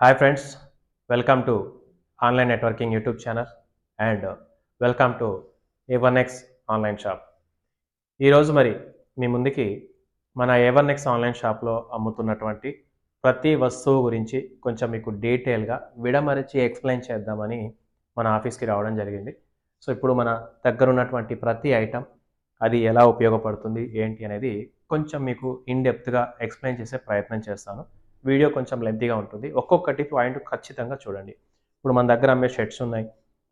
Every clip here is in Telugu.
Hi friends welcome to online networking YouTube channel and welcome to A one X online shop ఈరోజు మరి మీ ముందుకి మన ఏ వన్ ఎక్స్ ఆన్లైన్ షాప్లో అమ్ముతున్నటువంటి ప్రతి వస్తువు గురించి కొంచెం మీకు డీటెయిల్గా విడమరిచి ఎక్స్ప్లెయిన్ చేద్దామని మన ఆఫీస్కి రావడం జరిగింది. సో ఇప్పుడు మన దగ్గర ఉన్నటువంటి ప్రతి ఐటెం అది ఎలా ఉపయోగపడుతుంది ఏంటి అనేది కొంచెం మీకు ఇన్ డెప్త్గా ఎక్స్ప్లెయిన్ చేసే ప్రయత్నం చేస్తాను. వీడియో కొంచెం లెంతీగా ఉంటుంది. ఒక్కొక్కటి పాయింట్ ఖచ్చితంగా చూడండి. ఇప్పుడు మన దగ్గర అమ్మే షర్ట్స్ ఉన్నాయి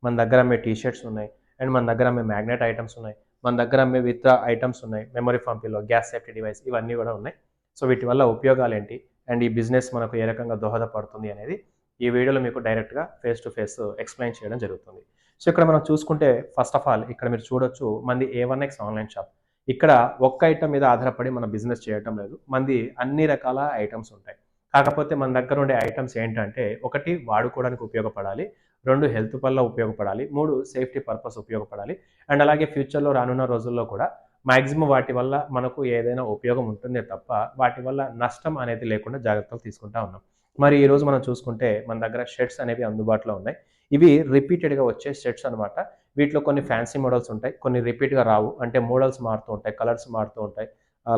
మన దగ్గర అమ్మే టీ షర్ట్స్ ఉన్నాయి అండ్ మన దగ్గర అమ్మే మ్యాగ్నెట్ ఐటమ్స్ ఉన్నాయి మన దగ్గర అమ్మే విత్ ఐటమ్స్ ఉన్నాయి మెమరీ పంపిలో గ్యాస్ సేఫ్టీ డివైస్ ఇవన్నీ కూడా ఉన్నాయి. సో వీటి వల్ల ఉపయోగాలు ఏంటి? అండ్ ఈ బిజినెస్ మనకు ఏ రకంగా దోహదపడుతుంది అనేది ఈ వీడియోలో మీకు డైరెక్ట్గా ఫేస్ టు ఫేస్ ఎక్స్ప్లెయిన్ చేయడం జరుగుతుంది. సో ఇక్కడ మనం చూసుకుంటే ఫస్ట్ ఆఫ్ ఆల్ ఇక్కడ మీరు చూడొచ్చు మంది A one X online shop. ఇక్కడ ఒక్క ఐటమ్ మీద ఆధారపడి మన బిజినెస్ చేయటం లేదు. మంది అన్ని రకాల ఐటమ్స్ ఉంటాయి. కాకపోతే మన దగ్గర ఉండే ఐటమ్స్ ఏంటంటే ఒకటి వాడుకోవడానికి ఉపయోగపడాలి రెండు హెల్త్ వల్ల ఉపయోగపడాలి మూడు సేఫ్టీ పర్పస్ ఉపయోగపడాలి. అండ్ అలాగే ఫ్యూచర్లో రానున్న రోజుల్లో కూడా మ్యాక్సిమం వాటి వల్ల మనకు ఏదైనా ఉపయోగం ఉంటుందే తప్ప వాటి వల్ల నష్టం అనేది లేకుండా జాగ్రత్తలు తీసుకుంటా ఉన్నాం. మరి ఈరోజు మనం చూసుకుంటే మన దగ్గర షర్ట్స్ అనేవి అందుబాటులో ఉన్నాయి. ఇవి రిపీటెడ్గా వచ్చే షర్ట్స్ అనమాట వీటిలో కొన్ని ఫ్యాన్సీ మోడల్స్ ఉంటాయి కొన్ని రిపీట్గా రావు. అంటే మోడల్స్ మారుతూ ఉంటాయి కలర్స్ మారుతూ ఉంటాయి.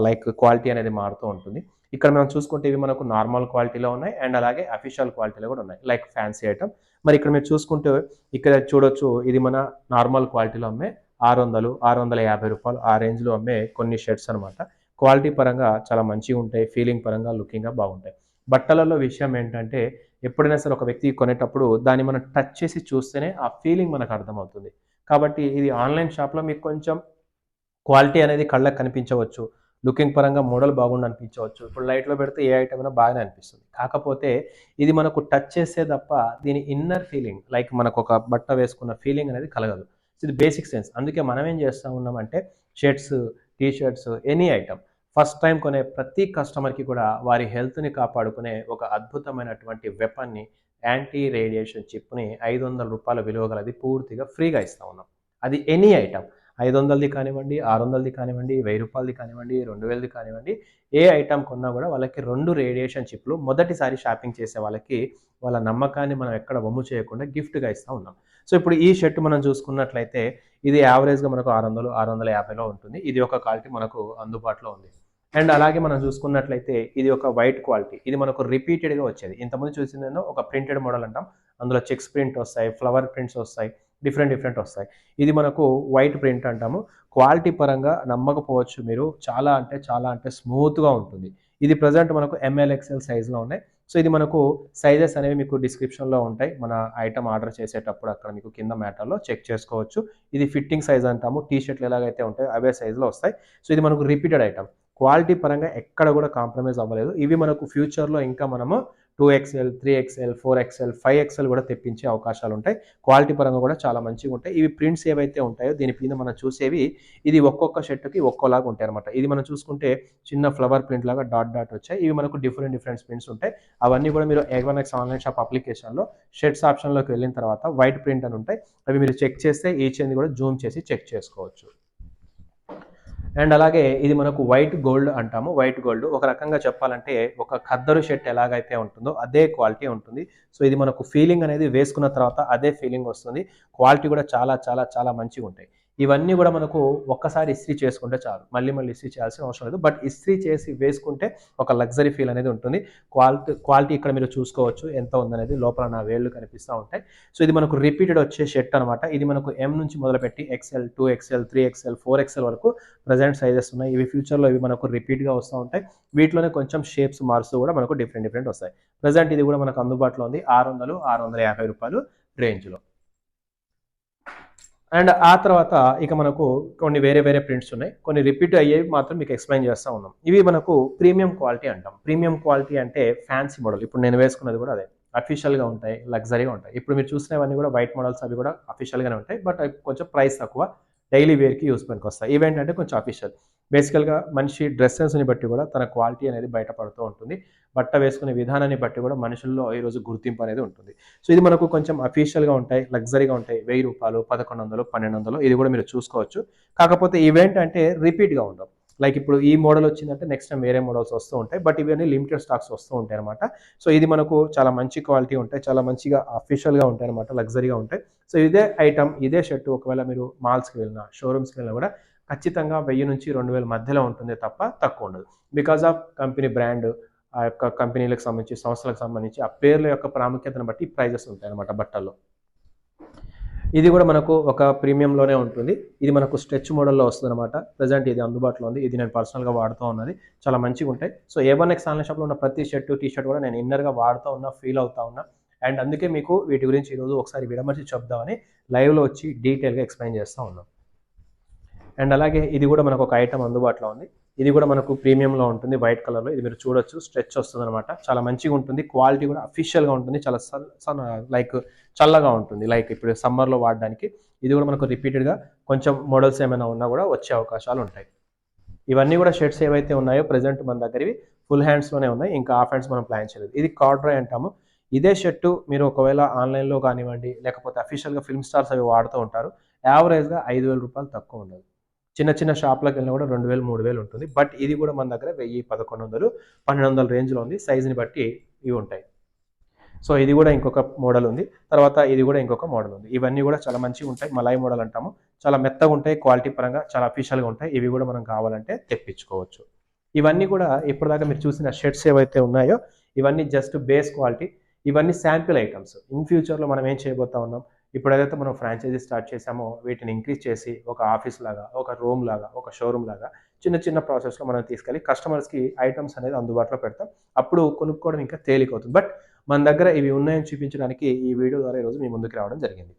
లైక్ క్వాలిటీ అనేది మారుతూ ఉంటుంది. ఇక్కడ మనం చూసుకుంటే ఇవి మనకు నార్మల్ క్వాలిటీలో ఉన్నాయి అండ్ అలాగే అఫీషియల్ క్వాలిటీలో కూడా ఉన్నాయి. లైక్ ఫ్యాన్సీ ఐటమ్ మరి ఇక్కడ మీరు చూసుకుంటే ఇక్కడ చూడొచ్చు ఇది మన నార్మల్ క్వాలిటీలో అమ్మే ఆరు వందలు ఆరు వందల యాభై రూపాయలు ఆ రేంజ్లో అమ్మే కొన్ని షర్ట్స్ అనమాట క్వాలిటీ పరంగా చాలా మంచిగా ఉంటాయి ఫీలింగ్ పరంగా లుకింగ్గా బాగుంటాయి. బట్టలలో విషయం ఏంటంటే ఎప్పుడైనా సరే ఒక వ్యక్తి కొనేటప్పుడు దాన్ని మనం టచ్ చేసి చూస్తేనే ఆ ఫీలింగ్ మనకు అర్థమవుతుంది. కాబట్టి ఇది ఆన్లైన్ షాప్లో మీకు కొంచెం క్వాలిటీ అనేది కళ్ళకు కనిపించవచ్చు. లుకింగ్ పరంగా మోడల్ బాగుండి అనిపించవచ్చు. ఇప్పుడు లైట్లో పెడితే ఏ ఐటమ్ అయినా బాగానే అనిపిస్తుంది. కాకపోతే ఇది మనకు టచ్ చేస్తే తప్ప దీని ఇన్నర్ ఫీలింగ్ లైక్ మనకు ఒక బట్ట వేసుకున్న ఫీలింగ్ అనేది కలగదు. ఇది బేసిక్ సెన్స్ అందుకే మనం ఏం చేస్తూ ఉన్నామంటే shirts T shirts any item first time కొనే ప్రతి కస్టమర్కి కూడా వారి హెల్త్ని కాపాడుకునే ఒక అద్భుతమైనటువంటి వెపన్ని యాంటీ రేడియేషన్ చిప్ని ఐదు వందల రూపాయల విలువ గలది పూర్తిగా ఫ్రీగా ఇస్తూ ఉన్నాం. అది ఎనీ ఐటమ్ ఐదు వందలది కానివ్వండి ఆరు వందలది కానివ్వండి వెయ్యి రూపాయలది కానివ్వండి రెండు వేలది కానివ్వండి ఏ ఐటమ్ కొన్నా కూడా వాళ్ళకి రెండు రేడియేషన్ చిప్లు మొదటిసారి షాపింగ్ చేసే వాళ్ళకి వాళ్ళ నమ్మకాన్ని మనం ఎక్కడ వమ్ము చేయకుండా గిఫ్ట్గా ఇస్తూ ఉన్నాం. సో ఇప్పుడు ఈ షర్ట్ మనం చూసుకున్నట్లయితే ఇది యావరేజ్గా మనకు ఆరు వందలు ఆరు వందల యాభైలో ఉంటుంది. ఇది ఒక క్వాలిటీ మనకు అందుబాటులో ఉంది. అండ్ అలాగే మనం చూసుకున్నట్లయితే ఇది ఒక వైట్ క్వాలిటీ. ఇది మనకు రిపీటెడ్గా వచ్చేది. ఇంతకుముందు చూసిందేదో ఒక ప్రింటెడ్ మోడల్ అంటాం. అందులో చెక్స్ ప్రింట్ వస్తాయి ఫ్లవర్ ప్రింట్స్ వస్తాయి. డిఫరెంట్ డిఫరెంట్ వస్తాయి. ఇది మనకు వైట్ ప్రింట్ అంటాము. క్వాలిటీ పరంగా నమ్మకపోవచ్చు మీరు. చాలా అంటే చాలా అంటే స్మూత్గా ఉంటుంది. ఇది ప్రజెంట్ మనకు ఎంఎల్ఎక్స్ఎల్ సైజ్లో ఉన్నాయి. సో ఇది మనకు సైజెస్ అనేవి మీకు డిస్క్రిప్షన్లో ఉంటాయి. మన ఐటమ్ ఆర్డర్ చేసేటప్పుడు అక్కడ మీకు కింద మ్యాటర్లో చెక్ చేసుకోవచ్చు. ఇది ఫిట్టింగ్ సైజ్ అంటాము. టీ షర్ట్లు ఎలాగైతే ఉంటాయో అవే సైజులో వస్తాయి. సో ఇది మనకు రిపీటెడ్ ఐటమ్ క్వాలిటీ పరంగా ఎక్కడ కూడా కాంప్రమైజ్ అవ్వలేదు. ఇవి మనకు ఫ్యూచర్లో ఇంకా మనము two XL three XL four XL five XL కూడా తెప్పించే అవకాశాలు ఉంటాయి. క్వాలిటీ పరంగా కూడా చాలా మంచిగా ఉంటాయి. ఇవి ప్రింట్స్ ఏవైతే ఉంటాయో దీని మీద మనం చూసేవి ఇది ఒక్కొక్క షర్ట్కి ఒక్కోలాగా ఉంటాయి అనమాట ఇది మనం చూసుకుంటే చిన్న ఫ్లవర్ ప్రింట్ లాగా డాట్ డాట్ వచ్చాయి. ఇవి మనకు డిఫరెంట్ డిఫరెంట్ ప్రింట్స్ ఉంటాయి. అవన్నీ కూడా మీరు వన్ ఎక్స్ ఆన్లైన్ షాప్ అప్లికేషన్లో షర్ట్స్ ఆప్షన్లోకి వెళ్ళిన తర్వాత వైట్ ప్రింట్ అని ఉంటాయి. అవి మీరు చెక్ చేస్తే ఈచ్ అనేది కూడా జూమ్ చేసి చెక్ చేసుకోవచ్చు. అండ్ అలాగే ఇది మనకు వైట్ గోల్డ్ అంటాము. వైట్ గోల్డ్ ఒక రకంగా చెప్పాలంటే ఒక ఖద్దరు షర్ట్ ఎలాగైతే ఉంటుందో అదే క్వాలిటీ ఉంటుంది. సో ఇది మనకు ఫీలింగ్ అనేది వేసుకున్న తర్వాత అదే ఫీలింగ్ వస్తుంది. క్వాలిటీ కూడా చాలా చాలా చాలా మంచిగా ఉంటాయి ఇవన్నీ కూడా మనకు ఒక్కసారి ఇస్త్రీ చేసుకుంటే చాలు. మళ్ళీ మళ్ళీ ఇస్త్రీ చేయాల్సిన అవసరం లేదు. బట్ ఇస్త్రీ చేసి వేసుకుంటే ఒక లగ్జరీ ఫీల్ అనేది ఉంటుంది. క్వాలిటీ క్వాలిటీ ఇక్కడ మీరు చూసుకోవచ్చు ఎంత ఉందనేది. లోపల నా వేళ్ళు కనిపిస్తూ ఉంటాయి. సో ఇది మనకు రిపీటెడ్ వచ్చే షర్ట్ అనమాట ఇది మనకు ఎం నుంచి మొదలుపెట్టి XL two XL three XL four XL వరకు ప్రజెంట్ సైజెస్ ఉన్నాయి. ఇవి ఫ్యూచర్లో ఇవి మనకు రిపీట్గా వస్తూ ఉంటాయి. వీటిలోనే కొంచెం షేప్స్ మారుస్తూ కూడా మనకు డిఫరెంట్ డిఫరెంట్ వస్తాయి. ప్రజెంట్ ఇది కూడా మనకు అందుబాటులో ఉంది. ఆరు వందలు ఆరు వందల యాభై రూపాయలు రేంజ్లో అండ్ ఆ తర్వాత ఇక మనకు కొన్ని వేరే వేరే ప్రింట్స్ ఉన్నాయి. కొన్ని రిపీట్ అయ్యేవి మాత్రం మీకు ఎక్స్ప్లెయిన్ చేస్తూ ఉన్నాం. ఇవి మనకు ప్రీమియం క్వాలిటీ అంటాం. ప్రీమియం క్వాలిటీ అంటే ఫ్యాన్సీ మోడల్. ఇప్పుడు నేను వేసుకున్నది కూడా అదే. అఫీషియల్గా ఉంటాయి లగ్జరీగా ఉంటాయి. ఇప్పుడు మీరు చూసినవన్నీ కూడా వైట్ మోడల్స్ అవి కూడా అఫీషియల్గానే ఉంటాయి. బట్ కొంచెం ప్రైస్ తక్కువ. డైలీ వేర్కి యూస్ పనికి వస్తాయి. ఇవేంటంటే కొంచెం అఫీషియల్ బేసికల్గా మనిషి డ్రెస్సెస్ని బట్టి కూడా తన క్వాలిటీ అనేది బయటపడుతూ ఉంటుంది. బట్ట వేసుకునే విధానాన్ని బట్టి కూడా మనుషుల్లో ఈరోజు గుర్తింపు అనేది ఉంటుంది. సో ఇది మనకు కొంచెం అఫీషియల్గా ఉంటాయి లగ్జరీగా ఉంటాయి. వెయ్యి రూపాయలు పదకొండు వందలు పన్నెండు వందలు ఇది కూడా మీరు చూసుకోవచ్చు. కాకపోతే ఈవెంట్ అంటే రిపీట్గా ఉండవు. లైక్ ఇప్పుడు ఈ మోడల్ వచ్చిందంటే నెక్స్ట్ టైం వేరే మోడల్స్ వస్తూ ఉంటాయి. బట్ ఇవన్నీ లిమిటెడ్ స్టాక్స్ వస్తూ ఉంటాయి అనమాట సో ఇది మనకు చాలా మంచి క్వాలిటీ ఉంటాయి. చాలా మంచిగా అఫీషియల్గా ఉంటాయి అనమాట లగ్జరీగా ఉంటాయి. సో ఇదే ఐటమ్ ఇదే షర్ట్ ఒకవేళ మీరు మాల్స్కి వెళ్ళినా షోరూమ్స్కి వెళ్ళినా కూడా ఖచ్చితంగా వెయ్యి నుంచి రెండు వేల మధ్యలో ఉంటుంది తప్ప తక్కువ ఉండదు. బికాజ్ ఆఫ్ కంపెనీ బ్రాండ్ ఆ యొక్క కంపెనీలకు సంబంధించి సంస్థలకు సంబంధించి ఆ పేర్ల యొక్క ప్రాముఖ్యతను బట్టి ప్రైజెస్ ఉంటాయి అనమాట బట్టల్లో. ఇది కూడా మనకు ఒక ప్రీమియంలోనే ఉంటుంది. ఇది మనకు స్ట్రెచ్ మోడల్లో వస్తుంది అనమాట ప్రజెంట్ ఇది అందుబాటులో ఉంది. ఇది నేను పర్సనల్గా వాడుతూ ఉన్నది. చాలా మంచిగా ఉంటాయి. So A one X online షాప్లో ఉన్న ప్రతి షర్ట్ టీ షర్ట్ కూడా నేను ఇన్నర్గా వాడుతూ ఉన్నా ఫీల్ అవుతా ఉన్నా. అండ్ అందుకే మీకు వీటి గురించి ఈరోజు ఒకసారి విడమర్చి చెప్దామని లైవ్లో వచ్చి డీటెయిల్గా ఎక్స్ప్లెయిన్ చేస్తూ ఉన్నాం. అండ్ అలాగే ఇది కూడా మనకు ఒక ఐటమ్ అందుబాటులో ఉంది. ఇది కూడా మనకు ప్రీమియంలో ఉంటుంది. వైట్ కలర్లో ఇది మీరు చూడొచ్చు. స్ట్రెచ్ వస్తుంది అనమాట చాలా మంచిగా ఉంటుంది. క్వాలిటీ కూడా అఫీషియల్గా ఉంటుంది. చాలా సన్ లైక్ చల్లగా ఉంటుంది. లైక్ ఇప్పుడు సమ్మర్లో వాడడానికి ఇది కూడా మనకు రిపీటెడ్గా కొంచెం మోడల్స్ ఏమైనా ఉన్నా కూడా వచ్చే అవకాశాలు ఉంటాయి. ఇవన్నీ కూడా షర్ట్స్ ఏవైతే ఉన్నాయో ప్రజెంట్ మన దగ్గరవి ఫుల్ హ్యాండ్స్లోనే ఉన్నాయి. ఇంకా హాఫ్ హ్యాండ్స్ మనం ప్లాన్ చేయలేదు. ఇది కార్డ్రై అంటాము. ఇదే షర్టు మీరు ఒకవేళ ఆన్లైన్లో కానివ్వండి లేకపోతే అఫీషియల్గా ఫిల్మ్ స్టార్స్ అవి వాడుతూ ఉంటారు. యావరేజ్గా ఐదు వేల రూపాయలు తక్కువ ఉండదు. చిన్న చిన్న షాప్లకు వెళ్ళినా కూడా రెండు వేలు మూడు వేలు ఉంటుంది. బట్ ఇది కూడా మన దగ్గర వెయ్యి పదకొండు వందలు పన్నెండు వందల రేంజ్లో ఉంది. సైజుని బట్టి ఇవి ఉంటాయి. సో ఇది కూడా ఇంకొక మోడల్ ఉంది. తర్వాత ఇది కూడా ఇంకొక మోడల్ ఉంది. ఇవన్నీ కూడా చాలా మంచిగా ఉంటాయి. మలాయి మోడల్ అంటాము. చాలా మెత్తగా ఉంటాయి. క్వాలిటీ పరంగా చాలా అఫీషియల్గా ఉంటాయి. ఇవి కూడా మనం కావాలంటే తెప్పించుకోవచ్చు. ఇవన్నీ కూడా ఇప్పటిదాకా మీరు చూసిన షర్ట్స్ ఏవైతే ఉన్నాయో ఇవన్నీ జస్ట్ బేస్ క్వాలిటీ ఇవన్నీ శాంపిల్ ఐటమ్స్ ఇన్ ఫ్యూచర్లో మనం ఏం చేయబోతా ఉన్నాం? ఇప్పుడు ఏదైతే మనం ఫ్రాంచైజీ స్టార్ట్ చేసామో వీటిని ఇంక్రీజ్ చేసి ఒక ఆఫీస్ లాగా ఒక రూమ్ లాగా ఒక షోరూమ్ లాగా చిన్న చిన్న ప్రాసెస్లో మనం తీసుకెళ్ళి కస్టమర్స్కి ఐటమ్స్ అనేది అందుబాటులో పెడతాం. అప్పుడు కొనుక్కోవడం ఇంకా తేలికవుతుంది బట్ మన దగ్గర ఇవి ఉన్నాయని చూపించడానికి ఈ వీడియో ద్వారా ఈరోజు మీ ముందుకు రావడం జరిగింది.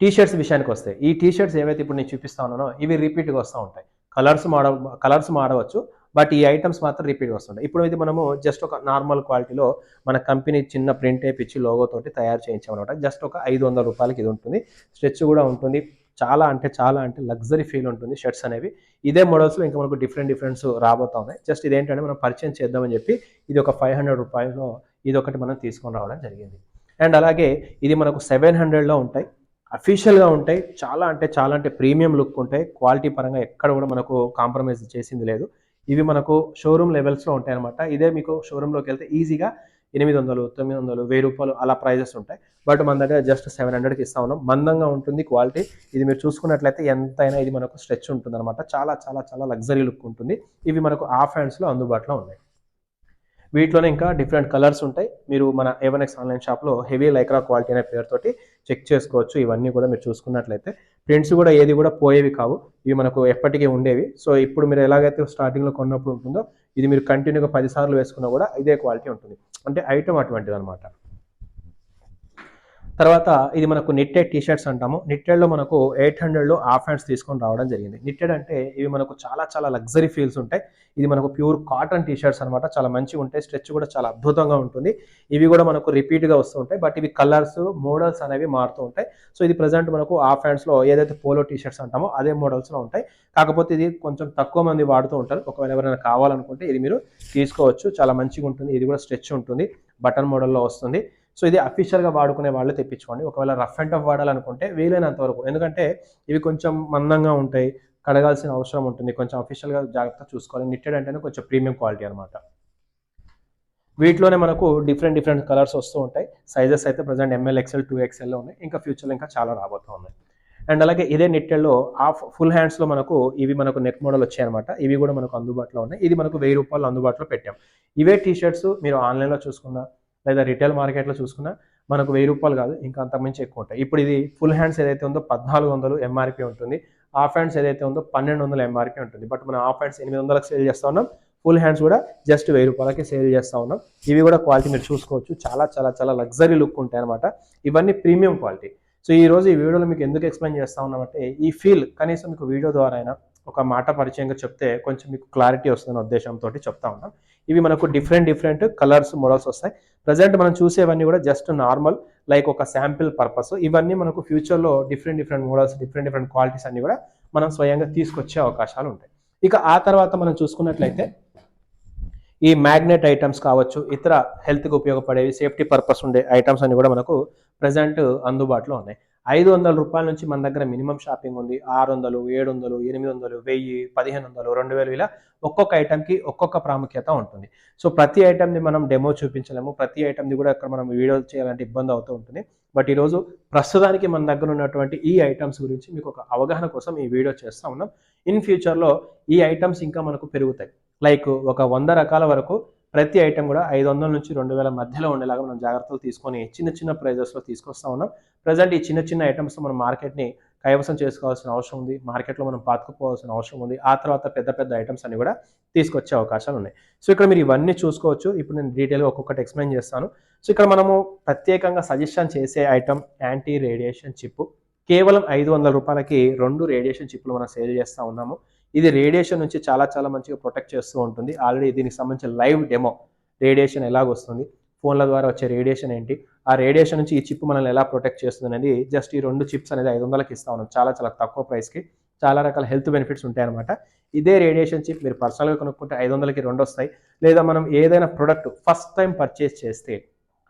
టీ షర్ట్స్ విషయానికి వస్తే ఈ టీ షర్ట్స్ ఏవైతే ఇప్పుడు నేను చూపిస్తా ఉన్నానో ఇవి రిపీట్గా వస్తూ ఉంటాయి. కలర్స్ మాడ కలర్స్ మారవచ్చు బట్ ఈ ఐటమ్స్ మాత్రం రిపీట్ వస్తుంటాయి ఇప్పుడు ఇది మనము జస్ట్ ఒక నార్మల్ క్వాలిటీలో మన కంపెనీ చిన్న ప్రింట్ వేయించి లోగోతోటి తయారు చేయించామన్నమాట. జస్ట్ ఒక ఐదు వందల రూపాయలకి ఇది ఉంటుంది. స్ట్రెచ్ కూడా ఉంటుంది. చాలా అంటే చాలా అంటే లగ్జరీ ఫీల్ ఉంటుంది షర్ట్స్ అనేవి. ఇదే మోడల్స్లో ఇంకా మనకు డిఫరెంట్ డిఫరెంట్స్ రాబోతా ఉన్నాయి. జస్ట్ ఇదేంటంటే మనం పరిచయం చేద్దామని చెప్పి ఇది ఒక ఫైవ్ హండ్రెడ్ రూపాయలు ఇది ఒకటి మనం తీసుకొని రావడం జరిగింది. అండ్ అలాగే ఇది మనకు సెవెన్ హండ్రెడ్లో ఉంటాయి. అఫీషియల్గా ఉంటాయి. చాలా అంటే చాలా అంటే ప్రీమియం లుక్ ఉంటాయి. క్వాలిటీ పరంగా ఎక్కడ కూడా మనకు కాంప్రమైజ్ చేసింది లేదు. ఇవి మనకు షోరూమ్ లెవెల్స్లో ఉంటాయి అనమాట ఇదే మీకు షోరూంలోకి వెళ్తే ఈజీగా ఎనిమిది వందలు తొమ్మిది వందలు వెయ్యి రూపాయలు అలా ప్రైజెస్ ఉంటాయి. బట్ మన దగ్గర జస్ట్ సెవెన్ హండ్రెడ్కి ఇస్తా ఉన్నాం. మందంగా ఉంటుంది క్వాలిటీ. ఇది మీరు చూసుకున్నట్లయితే ఎంతైనా ఇది మనకు స్ట్రెచ్ ఉంటుంది అనమాట చాలా చాలా చాలా లగ్జరీ లుక్ ఉంటుంది. ఇవి మనకు హాఫ్ హ్యాండ్స్లో అందుబాటులో ఉన్నాయి. వీటిలోనే ఇంకా డిఫరెంట్ కలర్స్ ఉంటాయి. మీరు మన ఏవన్ఎక్స్ ఆన్లైన్ షాప్లో హెవీ లైక్రా క్వాలిటీ అనే పేరుతోటి చెక్ చేసుకోవచ్చు. ఇవన్నీ కూడా మీరు చూసుకున్నట్లయితే. ప్రింట్స్ కూడా ఏది కూడా పోయేవి కావు. ఇవి మనకు ఎప్పటికీ ఉండేవి. సో ఇప్పుడు మీరు ఎలాగైతే స్టార్టింగ్లో కొన్నప్పుడు ఉంటుందో ఇది మీరు కంటిన్యూగా పదిసార్లు వేసుకున్నా కూడా ఇదే క్వాలిటీ ఉంటుంది. అంటే ఐటమ్ అటువంటిది అనమాట తర్వాత ఇది మనకు నిట్టెడ్ టీ షర్ట్స్ అంటాము నిట్టెడ్లో మనకు ఎయిట్ హండ్రెడ్లో హాఫ్ హ్యాండ్స్ తీసుకొని రావడం జరిగింది. నిట్టెడ్ అంటే ఇవి మనకు చాలా చాలా లగ్జరీ ఫీల్స్ ఉంటాయి. ఇది మనకు ప్యూర్ కాటన్ టీ షర్ట్స్ అనమాట చాలా మంచిగా ఉంటాయి. స్ట్రెచ్ కూడా చాలా అద్భుతంగా ఉంటుంది. ఇవి కూడా మనకు రిపీట్గా వస్తూ ఉంటాయి. బట్ ఇవి కలర్స్ మోడల్స్ అనేవి మారుతూ ఉంటాయి. సో ఇది ప్రజెంట్ మనకు హాఫ్ హ్యాండ్స్లో ఏదైతే పోలో టీ షర్ట్స్ అంటామో అదే మోడల్స్లో ఉంటాయి. కాకపోతే ఇది కొంచెం తక్కువ మంది వాడుతూ ఉంటారు. ఒకవేళ ఎవరైనా కావాలనుకుంటే ఇది మీరు తీసుకోవచ్చు. చాలా మంచిగా ఉంటుంది. ఇది కూడా స్ట్రెచ్ ఉంటుంది. బటన్ మోడల్లో వస్తుంది. సో ఇది అఫీషియల్గా వాడుకునే వాళ్ళు తెప్పించుకోండి. ఒకవేళ రఫ్ అండ్ టఫ్ వాడాలనుకుంటే వీలైనంత వరకు. ఎందుకంటే ఇవి కొంచెం మందంగా ఉంటాయి కడగాల్సిన అవసరం ఉంటుంది. కొంచెం అఫీషియల్గా జాగ్రత్త చూసుకోవాలి. నిట్టెడ్ అంటేనే కొంచెం ప్రీమియం క్వాలిటీ అనమాట వీటిలోనే మనకు డిఫరెంట్ డిఫరెంట్ కలర్స్ వస్తూ ఉంటాయి. సైజెస్ అయితే present M L XL two ఎక్స్ఎల్లో ఉన్నాయి. ఇంకా ఫ్యూచర్లో ఇంకా చాలా రాబోతూ ఉన్నాయి. అండ్ అలాగే ఇదే నిట్టెడ్లో ఆఫ్ ఫుల్ హ్యాండ్స్లో మనకు ఇవి మనకు నెక్ మోడల్ వచ్చాయన్నమాట ఇవి కూడా మనకు అందుబాటులో ఉన్నాయి. ఇది మనకు వెయ్యి రూపాయలు అందుబాటులో పెట్టాం. ఇవే టీ షర్ట్స్ మీరు ఆన్లైన్లో చూసుకున్నా లేదా రిటైల్ మార్కెట్లో చూసుకున్నా మనకు వెయ్యి రూపాయలు కాదు ఇంకా అంతకుమించి ఎక్కువ ఉంటాయి. ఇప్పుడు ఇది ఫుల్ హ్యాండ్స్ ఏదైతే ఉందో పద్నాలుగు వందలు ఎంఆర్పి ఉంటుంది. హాఫ్ హ్యాండ్స్ ఏదైతే ఉందో పన్నెండు వందలు ఎంఆర్పి ఉంటుంది. బట్ మనం హాఫ్ హ్యాండ్స్ ఎనిమిది వందలకు సేల్ చేస్తా ఉన్నాం. ఫుల్ హ్యాండ్స్ కూడా జస్ట్ వెయ్యి రూపాయలకి సేల్ చేస్తా ఉన్నాం. ఇవి కూడా క్వాలిటీ మీరు చూసుకోవచ్చు. చాలా చాలా చాలా లగ్జరీ లుక్ ఉంటాయి అనమాట ఇవన్నీ ప్రీమియం క్వాలిటీ సో ఈ రోజు ఈ వీడియోలో మీకు ఎందుకు ఎక్స్ప్లెయిన్ చేస్తా ఉన్నామంటే ఈ ఫీల్ కనీసం మీకు వీడియో ద్వారా అయినా ఒక మాట పరిచయంగా చెప్తే కొంచెం మీకు క్లారిటీ వస్తుందన్న ఉద్దేశంతో చెప్తా ఉన్నాం. ఇవి మనకు డిఫరెంట్ డిఫరెంట్ కలర్స్ మోడల్స్ వస్తాయి. ప్రజెంట్ మనం చూసేవన్నీ కూడా జస్ట్ నార్మల్ లైక్ ఒక శాంపిల్ పర్పస్ ఇవన్నీ మనకు ఫ్యూచర్లో different different models different different qualities అన్ని కూడా మనం స్వయంగా తీసుకొచ్చే అవకాశాలు ఉంటాయి. ఇక ఆ తర్వాత మనం చూసుకున్నట్లయితే ఈ మ్యాగ్నెట్ ఐటమ్స్ కావచ్చు ఇతర హెల్త్కి ఉపయోగపడేవి సేఫ్టీ పర్పస్ ఉండే ఐటమ్స్ అన్ని కూడా మనకు ప్రజెంట్ అందుబాటులో ఉన్నాయి. ఐదు వందల రూపాయల నుంచి మన దగ్గర మినిమం షాపింగ్ ఉంది. ఆరు వందలు ఏడు వందలు ఎనిమిది వందలు వెయ్యి పదిహేను వందలు రెండు వేలు ఇలా ఒక్కొక్క ఐటమ్కి ఒక్కొక్క ప్రాముఖ్యత ఉంటుంది. సో ప్రతి ఐటమ్ని మనం డెమో చూపించలేము. ప్రతి ఐటమ్ని కూడా ఇక్కడ మనం వీడియో చేయాలంటే ఇబ్బంది అవుతూ ఉంటుంది. బట్ ఈరోజు ప్రస్తుతానికి మన దగ్గర ఉన్నటువంటి ఈ ఐటమ్స్ గురించి మీకు ఒక అవగాహన కోసం ఈ వీడియో చేస్తూ ఉన్నాం. ఇన్ ఫ్యూచర్లో ఈ ఐటమ్స్ ఇంకా మనకు పెరుగుతాయి. లైక్ ఒక వంద రకాల వరకు ప్రతి ఐటెం కూడా ఐదు వందల నుంచి రెండు వేల మధ్యలో ఉండేలాగా మనం జాగ్రత్తలు తీసుకొని చిన్న చిన్న ప్రైజెస్లో తీసుకొస్తా ఉన్నాం. ప్రజెంట్ ఈ చిన్న చిన్న ఐటమ్స్ మనం మార్కెట్ని కైవసం చేసుకోవాల్సిన అవసరం ఉంది. మార్కెట్లో మనం పాతుకుపోవాల్సిన అవసరం ఉంది. ఆ తర్వాత పెద్ద పెద్ద ఐటమ్స్ అన్ని కూడా తీసుకొచ్చే అవకాశాలు ఉన్నాయి. సో ఇక్కడ మీరు ఇవన్నీ చూసుకోవచ్చు. ఇప్పుడు నేను డీటెయిల్గా ఒక్కొక్కటి ఎక్స్ప్లెయిన్ చేస్తాను. సో ఇక్కడ మనము ప్రత్యేకంగా సజెషన్ చేసే ఐటమ్ యాంటీ రేడియేషన్ చిప్. కేవలం ఐదు వందల రూపాయలకి రెండు రేడియేషన్ చిప్లు మనం సేల్ చేస్తూ ఉన్నాము. ఇది రేడియేషన్ నుంచి చాలా చాలా మంచిగా ప్రొటెక్ట్ చేస్తూ ఉంటుంది. ఆల్రెడీ దీనికి సంబంధించిన లైవ్ డెమో రేడియేషన్ ఎలాగొస్తుంది? ఫోన్ల ద్వారా వచ్చే రేడియేషన్ ఏంటి? ఆ రేడియేషన్ నుంచి ఈ చిప్ మనల్ని ఎలా ప్రొటెక్ట్ చేస్తుంది అనేది జస్ట్ ఈ రెండు చిప్స్ అనేది ఐదు వందలకి ఇస్తా ఉన్నాం. చాలా చాలా తక్కువ ప్రైస్కి చాలా రకాల హెల్త్ బెనిఫిట్స్ ఉంటాయన్నమాట. ఇదే రేడియేషన్ చిప్ మీరు పర్సనల్గా కొనుక్కుంటే ఐదు వందలకి రెండు వస్తాయి. లేదా మనం ఏదైనా ప్రొడక్ట్ ఫస్ట్ టైం పర్చేస్ చేస్తే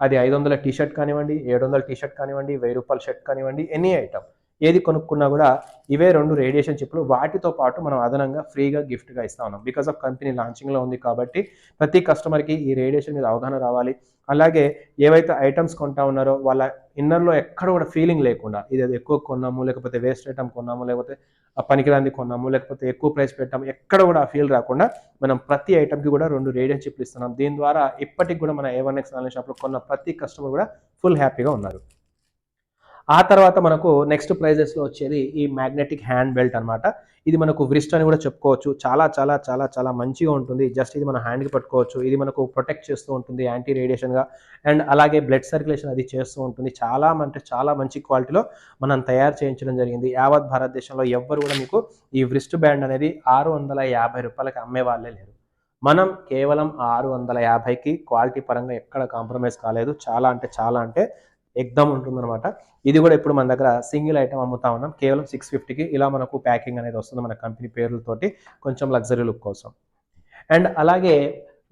అది ఐదు వందల టీ షర్ట్ కానివ్వండి ఏడు వందల టీ షర్ట్ కానివ్వండి వెయ్యి రూపాయల షర్ట్ కానివ్వండి ఎనీ ఐటమ్ ఏది కొనుక్కున్నా కూడా ఇవే రెండు రేడియేషన్ చిప్లు. వాటితో పాటు మనం అదనంగా ఫ్రీగా గిఫ్ట్గా ఇస్తా ఉన్నాం. బికాస్ ఆఫ్ కంపెనీ లాంచింగ్లో ఉంది కాబట్టి ప్రతి కస్టమర్కి ఈ రేడియేషన్ మీద అవగాహన రావాలి. అలాగే ఏవైతే ఐటమ్స్ కొంటా ఉన్నారో వాళ్ళ ఇన్నర్లో ఎక్కడ కూడా ఫీలింగ్ లేకుండా ఇది అది ఎక్కువ కొన్నాము లేకపోతే వేస్ట్ ఐటమ్ కొన్నాము లేకపోతే ఆ పనికిరాంది కొన్నాము లేకపోతే ఎక్కువ ప్రైస్ పెట్టాము ఎక్కడ కూడా ఆ ఫీల్ రాకుండా మనం ప్రతి ఐటమ్కి కూడా రెండు రేడియన్ చిప్లు ఇస్తున్నాం. దీని ద్వారా ఇప్పటికి కూడా మన ఏ వన్ ఎక్స్ ఆన్లైన్ షాప్లో కొన్న ప్రతి కస్టమర్ కూడా ఫుల్ హ్యాపీగా ఉన్నారు. ఆ తర్వాత మనకు నెక్స్ట్ ప్రైజెస్లో వచ్చేది ఈ మ్యాగ్నెటిక్ హ్యాండ్ బెల్ట్ అనమాట ఇది మనకు వ్రిస్ట్ అని కూడా చెప్పుకోవచ్చు. చాలా చాలా చాలా చాలా మంచిగా ఉంటుంది. జస్ట్ ఇది మన హ్యాండ్కి పట్టుకోవచ్చు. ఇది మనకు ప్రొటెక్ట్ చేస్తూ ఉంటుంది యాంటీ రేడియేషన్గా అండ్ అలాగే బ్లడ్ సర్క్యులేషన్ అది చేస్తూ ఉంటుంది. చాలా అంటే చాలా మంచి క్వాలిటీలో మనం తయారు చేయించడం జరిగింది. యావత్ భారతదేశంలో ఎవ్వరు కూడా మీకు ఈ వ్రిస్ట్ బ్యాండ్ అనేది ఆరు వందల యాభై రూపాయలకి అమ్మే వాళ్ళే లేరు. మనం కేవలం ఆరు వందల యాభైకి క్వాలిటీ పరంగా ఎక్కడ కాంప్రమైజ్ కాలేదు. చాలా అంటే చాలా అంటే ఎగ్దమ్ ఉంటుందన్నమాట. ఇది కూడా ఇప్పుడు మన దగ్గర సింగిల్ ఐటమ్ అమ్ముతా ఉన్నాం. కేవలం సిక్స్ ఫిఫ్టీకి ఇలా మనకు ప్యాకింగ్ అనేది వస్తుంది మన కంపెనీ పేర్లతోటి కొంచెం లగ్జరీ లుక్ కోసం. అండ్ అలాగే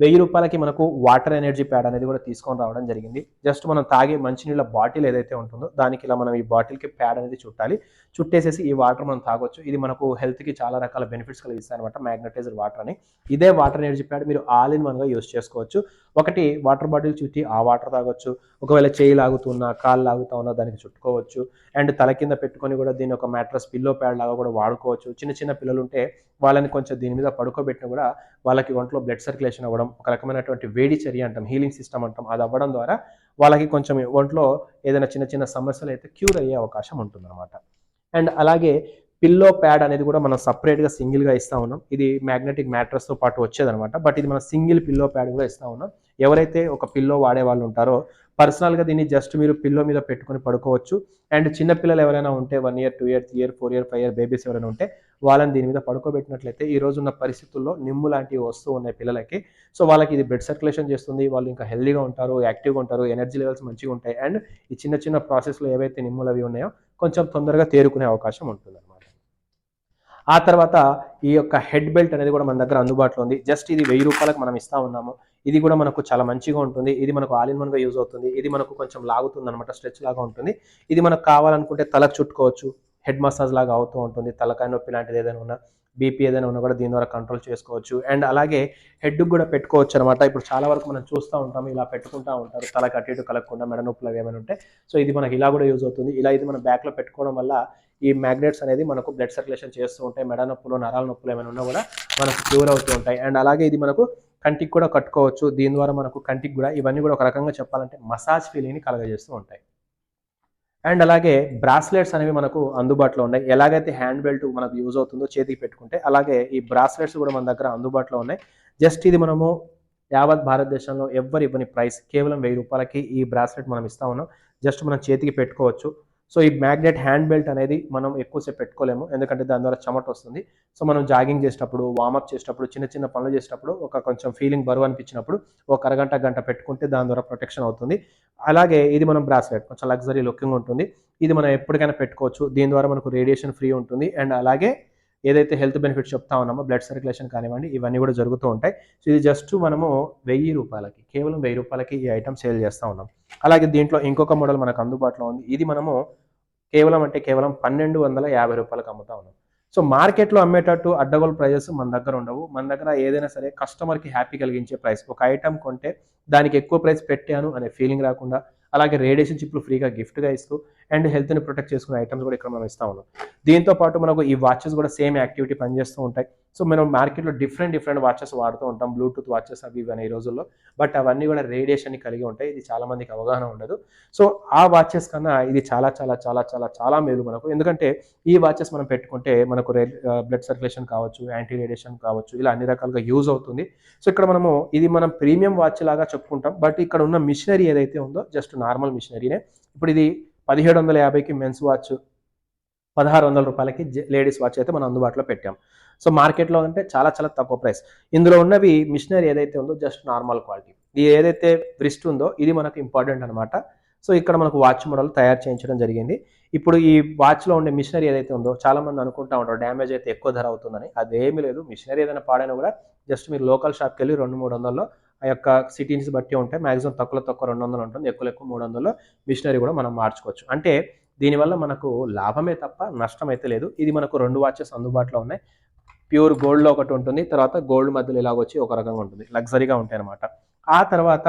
వెయ్యి రూపాయలకి మనకు వాటర్ ఎనర్జీ ప్యాడ్ అనేది కూడా తీసుకొని రావడం జరిగింది. జస్ట్ మనం తాగే మంచినీళ్ళ బాటిల్ ఏదైతే ఉంటుందో దానికి ఇలా మనం ఈ బాటిల్కి ప్యాడ్ అనేది చుట్టాలి. చుట్టేసేసి ఈ వాటర్ మనం తాగొచ్చు. ఇది మనకు హెల్త్కి చాలా రకాల బెనిఫిట్స్ కలిగిస్తాయి అనమాట మ్యాగ్నటైజర్ వాటర్ అని. ఇదే వాటర్ ఎనర్జీ ప్యాడ్ మీరు ఆల్ ఇన్ వన్గా యూస్ చేసుకోవచ్చు. ఒకటి వాటర్ బాటిల్ చుట్టి ఆ వాటర్ తాగొచ్చు. ఒకవేళ చేయి లాగుతున్నా కాళ్ళు లాగుతా ఉన్నా దానికి చుట్టుకోవచ్చు. అండ్ తల కింద పెట్టుకొని కూడా దీని ఒక మ్యాట్రస్ పిల్లో ప్యాడ్ లాగా కూడా వాడుకోవచ్చు. చిన్న చిన్న పిల్లలు ఉంటే వాళ్ళని కొంచెం దీని మీద పడుకోబెట్టినా కూడా వాళ్ళకి ఒంట్లో బ్లడ్ సర్క్యులేషన్ అవ్వడం ఒక రకమైనటువంటి వేడి చర్య అంటాం హీలింగ్ సిస్టమ్ అంటాం అది అవ్వడం ద్వారా వాళ్ళకి కొంచెం ఒంట్లో ఏదైనా చిన్న చిన్న సమస్యలు అయితే క్యూర్ అయ్యే అవకాశం ఉంటుందన్నమాట. అండ్ అలాగే పిల్లో ప్యాడ్ అనేది కూడా మనం సపరేట్గా సింగిల్గా ఇస్తా ఉన్నాం. ఇది మ్యాగ్నెటిక్ మ్యాట్రస్తో పాటు వచ్చేదనమాట బట్ ఇది మనం సింగిల్ పిల్లో ప్యాడ్ కూడా ఇస్తా ఉన్నాం. ఎవరైతే ఒక పిల్లో వాడే వాళ్ళు ఉంటారో పర్సనల్గా దీన్ని జస్ట్ మీరు పిల్లో మీద పెట్టుకుని పడుకోవచ్చు. అండ్ చిన్న పిల్లలు ఎవరైనా ఉంటే one year two year three year four year five year babies ఎవరైనా ఉంటే వాళ్ళని దీని మీద పడుకోబెట్టినట్లయితే ఈ రోజు ఉన్న పరిస్థితుల్లో నిమ్ము లాంటివి వస్తూ ఉన్నాయి పిల్లలకి. సో వాళ్ళకి ఇది బ్లడ్ సర్క్యులేషన్ చేస్తుంది. వాళ్ళు ఇంకా హెల్దీగా ఉంటారు యాక్టివ్గా ఉంటారు ఎనర్జీ లెవెల్స్ మంచిగా ఉంటాయి. అండ్ ఈ చిన్న చిన్న ప్రాసెస్లో ఏవైతే నిమ్ములు అవి ఉన్నాయో కొంచెం తొందరగా తేరుకునే అవకాశం ఉంటుంది ఆ తర్వాత ఈ యొక్క హెడ్ బెల్ట్ అనేది కూడా మన దగ్గర అందుబాటులో ఉంది. జస్ట్ ఇది వెయ్యి రూపాయలకు మనం ఇస్తా ఉన్నాము. ఇది కూడా మనకు చాలా మంచిగా ఉంటుంది. ఇది మనకు ఆల్ ఇన్ వన్గా యూజ్ అవుతుంది. ఇది మనకు కొంచెం లాగుతుంది అనమాట స్ట్రెచ్ లాగా ఉంటుంది. ఇది మనకు కావాలనుకుంటే తలకు చుట్టుకోవచ్చు. హెడ్ మసాజ్ లాగా అవుతూ ఉంటుంది. తలకాయ నొప్పి లాంటిది ఏదైనా ఉన్నా బీపీ ఏదైనా ఉన్నా కూడా దీని ద్వారా కంట్రోల్ చేసుకోవచ్చు. అండ్ అలాగే హెడ్కి కూడా పెట్టుకోవచ్చు అనమాట ఇప్పుడు చాలా వరకు మనం చూస్తూ ఉంటాం ఇలా పెట్టుకుంటూ ఉంటారు. తలకు అటు ఇటు కలగకుండా మెడ నొప్పులు అవి ఏమైనా ఉంటే. సో ఇది మనకి ఇలా కూడా యూజ్ అవుతుంది. ఇలా ఇది మన బ్యాక్లో పెట్టుకోవడం వల్ల ఈ మ్యాగ్నెట్స్ అనేది మనకు బ్లడ్ సర్క్యులేషన్ చేస్తూ ఉంటాయి. మెడ నొప్పులు నరాల నొప్పులు ఏమైనా ఉన్నా కూడా మనకు క్యూర్ అవుతూ ఉంటాయి. అండ్ అలాగే ఇది మనకు కంటికి కూడా కట్టుకోవచ్చు. దీని ద్వారా మనకు కంటికి కూడా ఇవన్నీ కూడా ఒక రకంగా చెప్పాలంటే మసాజ్ ఫీలింగ్ని కలగజేస్తూ ఉంటాయి. అండ్ అలాగే బ్రాస్లెట్స్ అనేవి మనకు అందుబాటులో ఉన్నాయి. ఎలాగైతే హ్యాండ్ బెల్ట్ మనకు యూజ్ అవుతుందో చేతికి పెట్టుకుంటే అలాగే ఈ బ్రాస్లెట్స్ కూడా మన దగ్గర అందుబాటులో ఉన్నాయి. జస్ట్ ఇది మనము యావత్ భారతదేశంలో ఎవ్వరు ఇవ్వని ప్రైస్ కేవలం వెయ్యి రూపాయలకి ఈ బ్రాస్లెట్ మనం ఇస్తా ఉన్నాం. జస్ట్ మనం చేతికి పెట్టుకోవచ్చు. సో ఈ మ్యాగ్నెట్ హ్యాండ్ బెల్ట్ అనేది మనం ఎక్కువసేపు పెట్టుకోలేము. ఎందుకంటే దాని ద్వారా చెమట వస్తుంది. సో మనం జాగింగ్ చేసేటప్పుడు వార్మప్ చేసేటప్పుడు చిన్న చిన్న పనులు చేసేటప్పుడు ఒక కొంచెం ఫీలింగ్ బరువు అనిపించినప్పుడు ఒక అరగంట గంట పెట్టుకుంటే దాని ద్వారా ప్రొటెక్షన్ అవుతుంది. అలాగే ఇది మనం బ్రాస్లెట్ కొంచెం లగ్జరీ లుకింగ్ ఉంటుంది. ఇది మనం ఎప్పటికైనా పెట్టుకోవచ్చు. దీని ద్వారా మనకు రేడియేషన్ ఫ్రీ ఉంటుంది. అండ్ అలాగే ఏదైతే హెల్త్ బెనిఫిట్స్ చెప్తా ఉన్నామో బ్లడ్ సర్క్యులేషన్ కానివ్వండి ఇవన్నీ కూడా జరుగుతూ ఉంటాయి. సో ఇది జస్ట్ మనము వెయ్యి రూపాయలకి కేవలం వెయ్యి రూపాయలకి ఈ ఐటమ్ సేల్ చేస్తూ ఉన్నాం. అలాగే దీంట్లో ఇంకొక మోడల్ మనకు అందుబాటులో ఉంది. ఇది మనము కేవలం అంటే కేవలం పన్నెండు వందల యాభై రూపాయలకు అమ్ముతా ఉన్నాం. సో మార్కెట్లో అమ్మేటట్టు అడ్డగోల్ ప్రైజెస్ మన దగ్గర ఉండవు. మన దగ్గర ఏదైనా సరే కస్టమర్కి హ్యాపీ కలిగించే ప్రైస్ ఒక ఐటమ్ కొంటే దానికి ఎక్కువ ప్రైస్ పెట్టాను అనే ఫీలింగ్ రాకుండా అలాగే రేడియేషన్ చిప్లు ఫ్రీగా గిఫ్ట్గా ఇస్తూ అండ్ హెల్త్ని ప్రొటెక్ట్ చేసుకునే ఐటమ్స్ కూడా ఇక్కడ మనం ఇస్తా ఉన్నాం. దీంతో పాటు మనకు ఈ వాచెస్ కూడా సేమ్ యాక్టివిటీ పనిచేస్తూ ఉంటాయి. సో మనం మార్కెట్లో డిఫరెంట్ డిఫరెంట్ వాచెస్ వాడుతూ ఉంటాం బ్లూటూత్ వాచెస్ అవి ఇవి ఈ రోజుల్లో. బట్ అవన్నీ కూడా రేడియేషన్ కలిగి ఉంటాయి. ఇది చాలా మందికి అవగాహన ఉండదు. సో ఆ వాచెస్ కన్నా ఇది చాలా చాలా చాలా చాలా చాలా మేలు మనకు. ఎందుకంటే ఈ వాచెస్ మనం పెట్టుకుంటే మనకు బ్లడ్ సర్క్యులేషన్ కావచ్చు యాంటీ రేడియేషన్ కావచ్చు ఇలా అన్ని రకాలుగా యూజ్ అవుతుంది. సో ఇక్కడ మనము ఇది మనం ప్రీమియం వాచ్ లాగా చెప్పుకుంటాం. బట్ ఇక్కడ ఉన్న మిషనరీ ఏదైతే ఉందో జస్ట్ నార్మల్ మిషనరీనే. ఇప్పుడు ఇది పదిహేడు వందల యాభైకి మెన్స్ వాచ్ పదహారు వందల రూపాయలకి లేడీస్ వాచ్ అయితే మనం అందుబాటులో పెట్టాం. సో మార్కెట్లో అంటే చాలా చాలా తక్కువ ప్రైస్. ఇందులో ఉన్నవి మిషనరీ ఏదైతే ఉందో జస్ట్ నార్మల్ క్వాలిటీ. ఇది ఏదైతే బ్రిస్ట్ ఉందో ఇది మనకు ఇంపార్టెంట్ అనమాట సో ఇక్కడ మనకు వాచ్ మోడల్ తయారు చేయించడం జరిగింది. ఇప్పుడు ఈ వాచ్లో ఉండే మిషనరీ ఏదైతే ఉందో చాలామంది అనుకుంటా ఉంటారు డ్యామేజ్ అయితే ఎక్కువ ధర అవుతుందని. అదేమీ లేదు. మిషనరీ ఏదైనా పాడైనా కూడా జస్ట్ మీరు లోకల్ షాప్కి వెళ్ళి రెండు మూడు వందల్లో ఆ యొక్క సిటీస్ బట్టి ఉంటాయి మ్యాక్సిమం తక్కువ తక్కువ రెండు వందలు ఉంటుంది. ఎక్కువ ఎక్కువ మూడు వందల్లో మిషనరీ కూడా మనం మార్చుకోవచ్చు. అంటే దీనివల్ల మనకు లాభమే తప్ప నష్టం అయితే లేదు. ఇది మనకు రెండు వాచెస్ అందుబాటులో ఉన్నాయి. ప్యూర్ గోల్డ్లో ఒకటి ఉంటుంది తర్వాత గోల్డ్ మధ్యలో ఇలాగ వచ్చి ఒక రకంగా ఉంటుంది. లగ్జరీగా ఉంటాయి అనమాట ఆ తర్వాత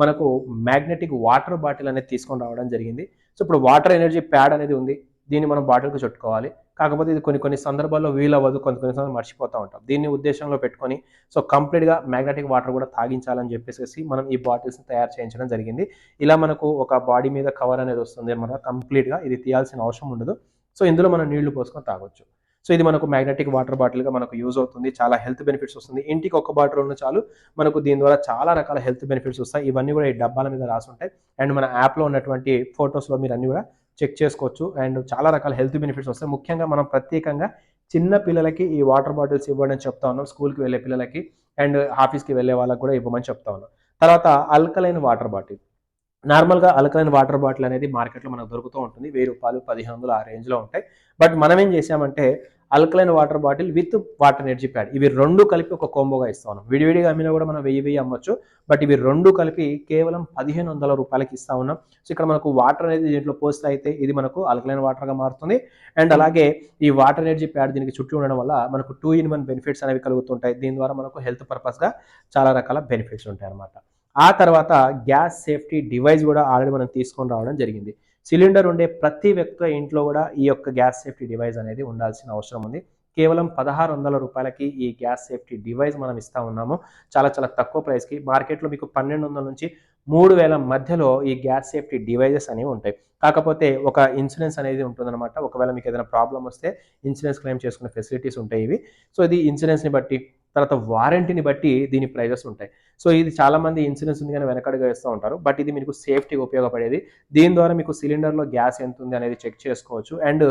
మనకు మ్యాగ్నెటిక్ వాటర్ బాటిల్ అనేది తీసుకొని రావడం జరిగింది. సో ఇప్పుడు వాటర్ ఎనర్జీ ప్యాడ్ అనేది ఉంది. దీన్ని మనం బాటిల్కి చుట్టుకోవాలి. కాకపోతే ఇది కొన్ని కొన్ని సందర్భాల్లో వీలు అవ్వదు కొన్ని కొన్ని సందర్భాలు మర్చిపోతూ ఉంటాం. దీన్ని ఉద్దేశంలో పెట్టుకొని సో కంప్లీట్గా మ్యాగ్నెటిక్ వాటర్ కూడా తాగించాలని చెప్పేసి మనం ఈ బాటిల్స్ని తయారు చేయించడం జరిగింది. ఇలా మనకు ఒక బాడీ మీద కవర్ అనేది వస్తుంది అనమాట కంప్లీట్గా ఇది తీయాల్సిన అవసరం ఉండదు. సో ఇందులో మనం నీళ్ళు పోసుకొని తాగొచ్చు. సో ఇది మనకు మ్యాగ్నెటిక్ వాటర్ బాటిల్గా మనకు యూజ్ అవుతుంది. చాలా హెల్త్ బెనిఫిట్స్ వస్తుంది. ఇంటికి ఒక బాటిల్ ఉన్న చాలు. మనకు దీని ద్వారా చాలా రకాల హెల్త్ బెనిఫిట్స్ వస్తాయి. ఇవన్నీ కూడా ఈ డబ్బాల మీద రాసి ఉంటాయి. అండ్ మన యాప్లో ఉన్నటువంటి ఫొటోస్లో మీరు అన్ని కూడా చెక్ చేసుకోవచ్చు. అండ్ చాలా రకాల హెల్త్ బెనిఫిట్స్ వస్తాయి. ముఖ్యంగా మనం ప్రత్యేకంగా చిన్న పిల్లలకి ఈ వాటర్ బాటిల్స్ ఇవ్వడం చెప్తా ఉన్నాం. స్కూల్కి వెళ్ళే పిల్లలకి అండ్ ఆఫీస్కి వెళ్ళే వాళ్ళకి కూడా ఇవ్వమని చెప్తా ఉన్నాం. తర్వాత అల్కలైన్ వాటర్ బాటిల్ నార్మల్గా అల్కలైన్ వాటర్ బాటిల్ అనేది మార్కెట్లో మనకు దొరుకుతూ ఉంటుంది. వెయ్యి రూపాయలు పదిహేను వందలు ఆ రేంజ్లో ఉంటాయి. బట్ మనం ఏం చేసామంటే alkaline water bottle with water energy pad. ఇవి రెండు కలిపి ఒక కోంబోగా ఇస్తా ఉన్నాం. విడివిడిగా అమ్మినా కూడా మనం వెయ్యి వెయ్యి అమ్మొచ్చు. బట్ ఇవి రెండు కలిపి కేవలం పదిహేను వందల రూపాయలకి ఇస్తా ఉన్నాం. సో ఇక్కడ మనకు వాటర్ అనేది దీంట్లో పోస్ట్ అయితే ఇది మనకు అల్కలైన్ వాటర్గా మారుతుంది. అండ్ అలాగే ఈ వాటర్ ఎనర్జీ ప్యాడ్ దీనికి చుట్టూ ఉండడం వల్ల మనకు టూ ఇన్ వన్ బెనిఫిట్స్ అనేవి కలుగుతుంటాయి. దీని ద్వారా మనకు హెల్త్ పర్పస్గా చాలా రకాల బెనిఫిట్స్ ఉంటాయి అన్నమాట ఆ తర్వాత గ్యాస్ సేఫ్టీ డివైస్ కూడా ఆల్రెడీ మనం తీసుకొని రావడం జరిగింది. సిలిండర్ ఉండే ప్రతి వ్యక్తి ఇంట్లో కూడా ఈ యొక్క గ్యాస్ సేఫ్టీ డివైస్ అనేది ఉండాల్సిన అవసరం ఉంది. కేవలం పదహారు వందల రూపాయలకి ఈ గ్యాస్ సేఫ్టీ డివైస్ మనం ఇస్తా ఉన్నాము. చాలా చాలా తక్కువ ప్రైస్కి. మార్కెట్లో మీకు పన్నెండు వందల నుంచి మూడు వేల మధ్యలో ఈ గ్యాస్ సేఫ్టీ డివైజెస్ అనేవి ఉంటాయి. కాకపోతే ఒక ఇన్సూరెన్స్ అనేది ఉంటుందన్నమాట. ఒకవేళ మీకు ఏదైనా ప్రాబ్లం వస్తే ఇన్సూరెన్స్ క్లెయిమ్ చేసుకునే ఫెసిలిటీస్ ఉంటాయి ఇవి. సో ఇది ఇన్సూరెన్స్ని బట్టి తర్వాత వారంటీని బట్టి దీని ప్రైజెస్ ఉంటాయి. సో ఇది చాలామంది ఇన్సూరెన్స్ ఉంది కానీ వెనకడుగా వేస్తూ ఉంటారు. బట్ ఇది మీకు సేఫ్టీగా ఉపయోగపడేది. దీని ద్వారా మీకు సిలిండర్లో గ్యాస్ ఎంత ఉంది అనేది చెక్ చేసుకోవచ్చు. అండ్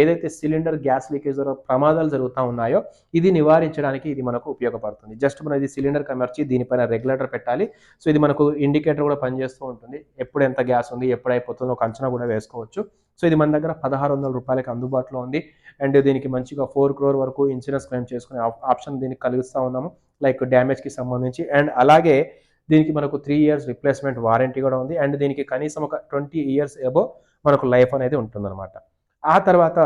ఏదైతే సిలిండర్ గ్యాస్ లీకేజ్ ద్వారా ప్రమాదాలు జరుగుతూ ఉన్నాయో ఇది నివారించడానికి ఇది మనకు ఉపయోగపడుతుంది. జస్ట్ మనం ఇది సిలిండర్ కమర్చి దీనిపైన రెగ్యులేటర్ పెట్టాలి. సో ఇది మనకు ఇండికేటర్ కూడా పనిచేస్తూ ఉంటుంది. ఎప్పుడు ఎంత గ్యాస్ ఉంది ఎప్పుడైపోతుందో ఒక అంచనా కూడా వేసుకోవచ్చు. సో ఇది మన దగ్గర పదహారు వందల రూపాయలకి అందుబాటులో ఉంది. అండ్ దీనికి మంచిగా ఫోర్ క్రోర్ వరకు ఇన్సూరెన్స్ క్లెయిమ్ చేసుకునే ఆప్షన్ దీనికి కలిగిస్తూ ఉన్నాము. లైక్ డ్యామేజ్కి సంబంధించి అండ్ అలాగే దీనికి మనకు త్రీ ఇయర్స్ రిప్లేస్మెంట్ వారంటీ కూడా ఉంది. అండ్ దీనికి కనీసం ఒక ట్వంటీ ఇయర్స్ ఎబో మనకు లైఫ్ అనేది ఉంటుందన్నమాట. ఆ తర్వాత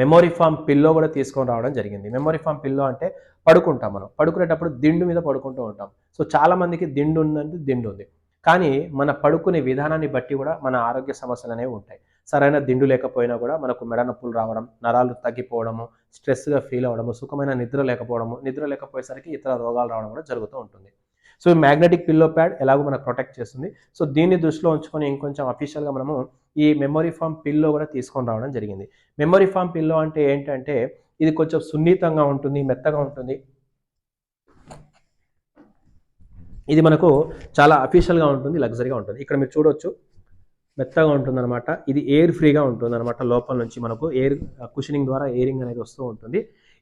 మెమొరీ ఫామ్ పిల్లో కూడా తీసుకొని రావడం జరిగింది. మెమొరీ ఫామ్ పిల్లో అంటే పడుకుంటాం మనం. పడుకునేటప్పుడు దిండు మీద పడుకుంటూ ఉంటాం. సో చాలామందికి దిండు ఉందంటే దిండు ఉంది. కానీ మన పడుకునే విధానాన్ని బట్టి కూడా మన ఆరోగ్య సమస్యలు అనేవి ఉంటాయి. సరైన దిండు లేకపోయినా కూడా మనకు మెడ నొప్పులు రావడం నరాలు తగ్గిపోవడము స్ట్రెస్గా ఫీల్ అవ్వడము సుఖమైన నిద్ర లేకపోవడము నిద్ర లేకపోయేసరికి ఇతర రోగాలు రావడం కూడా జరుగుతూ ఉంటుంది. సో ఈ మ్యాగ్నెటిక్ పిల్లో ప్యాడ్ ఎలాగో మనకు ప్రొటెక్ట్ చేస్తుంది. సో దీన్ని దృష్టిలో ఉంచుకొని ఇంకొంచెం అఫీషియల్గా మనము ఈ మెమొరీ ఫామ్ పిల్లో కూడా తీసుకొని రావడం జరిగింది. మెమొరీ ఫామ్ పిల్లో అంటే ఏంటంటే ఇది కొంచెం సున్నితంగా ఉంటుంది మెత్తగా ఉంటుంది. ఇది మనకు చాలా అఫీషియల్గా ఉంటుంది లగ్జరీగా ఉంటుంది. ఇక్కడ మీరు చూడొచ్చు. మెత్తగా ఉంటుందన్నమాట. ఇది ఎయిర్ ఫ్రీగా ఉంటుందన్నమాట లోపల నుంచి మనకు. ఎయిర్ కుషనింగ్ ద్వారా ఎయిరింగ్ అనేది వస్తూ ఉంటుంది.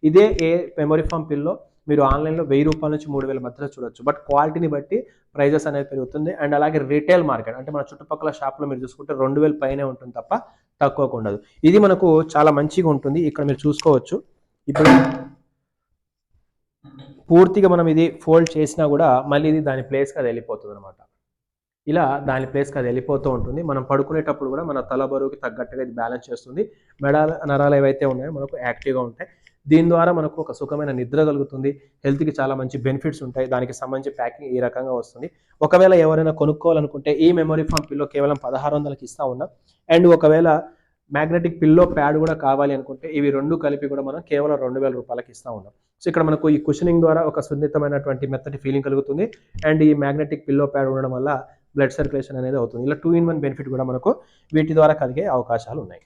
ఇదే ఎయిర్ మెమరీ ఫామ్ పిల్లో మీరు ఆన్లైన్లో వెయ్యి రూపాయల నుంచి మూడు వేల మధ్యలో చూడొచ్చు. బట్ క్వాలిటీని బట్టి ప్రైజెస్ అనేది పెరుగుతుంది. అండ్ అలాగే రీటైల్ మార్కెట్ అంటే మన చుట్టుపక్కల షాప్లో మీరు చూసుకుంటే రెండు వేల పైనే ఉంటుంది తప్ప తక్కువకు ఉండదు. ఇది మనకు చాలా మంచిగా ఉంటుంది. ఇక్కడ మీరు చూసుకోవచ్చు. ఇప్పుడు పూర్తిగా మనం ఇది ఫోల్డ్ చేసినా కూడా మళ్ళీ ఇది దాని ప్లేస్కి అది వెళ్ళిపోతుంది అనమాట ఇలా దాని ప్లేస్కి అది వెళ్ళిపోతూ ఉంటుంది. మనం పడుకునేటప్పుడు కూడా మన తల బరువుకి తగ్గట్టుగా ఇది బ్యాలెన్స్ చేస్తుంది. మెడాల నరాలు ఏవైతే ఉన్నాయో మనకు యాక్టివ్గా ఉంటాయి. దీని ద్వారా మనకు ఒక సుఖమైన నిద్ర కలుగుతుంది. హెల్త్కి చాలా మంచి బెనిఫిట్స్ ఉంటాయి. దానికి సంబంధించి ప్యాకింగ్ ఈ రకంగా వస్తుంది. ఒకవేళ ఎవరైనా కొనుక్కోవాలనుకుంటే ఈ మెమరీ ఫామ్ పిల్లో కేవలం పదహారు వందలకి ఇస్తా ఉన్నాం. అండ్ ఒకవేళ మ్యాగ్నెటిక్ పిల్లో ప్యాడ్ కూడా కావాలి అనుకుంటే ఇవి రెండు కలిపి కూడా మనం కేవలం రెండు వేల రూపాయలకి ఇస్తా ఉన్నాం. సో ఇక్కడ మనకు ఈ కుషనింగ్ ద్వారా ఒక సున్నితమైనటువంటి మెత్తటి ఫీలింగ్ కలుగుతుంది. అండ్ ఈ మ్యాగ్నెటిక్ పిల్లో ప్యాడ్ ఉండడం వల్ల బ్లడ్ సర్క్యులేషన్ అనేది అవుతుంది. ఇలా టూ ఇన్ వన్ బెనిఫిట్ కూడా మనకు వీటి ద్వారా కలిగే అవకాశాలు ఉన్నాయి.